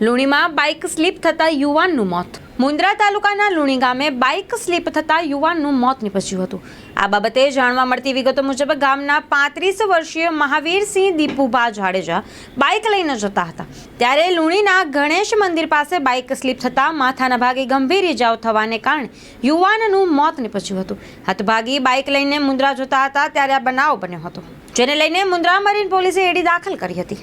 લુણીમાં bike slip થતા યુવાનનું મોત. મુન્દ્રા તાલુકાના લુણી ગામે બાઇક સ્લીપ થતા યુવાનનું મોત નીપજ્યું હતું. આ બાબતે જાણવા મળતી વિગતો મુજબ ગામના પાંત્રીસ વર્ષીય મહાવીરસિંહ દીપુભા જાડેજા બાઇક લઈને જતા હતા. ત્યારે લુણીના ગણેશ મંદિર પાસે બાઇક સ્લીપ થતાં માથાના ભાગે ગંભીર ઇજાઓ થવાને કારણે યુવાનનું મોત નીપજ્યું હતું. હતભાગી બાઇક લઈને મુન્દ્રા જતા હતા ત્યારે આ બનાવ બન્યો હતો, જેને લઈને મુન્દ્રા મરીન પોલીસે એડી દાખલ કરી હતી.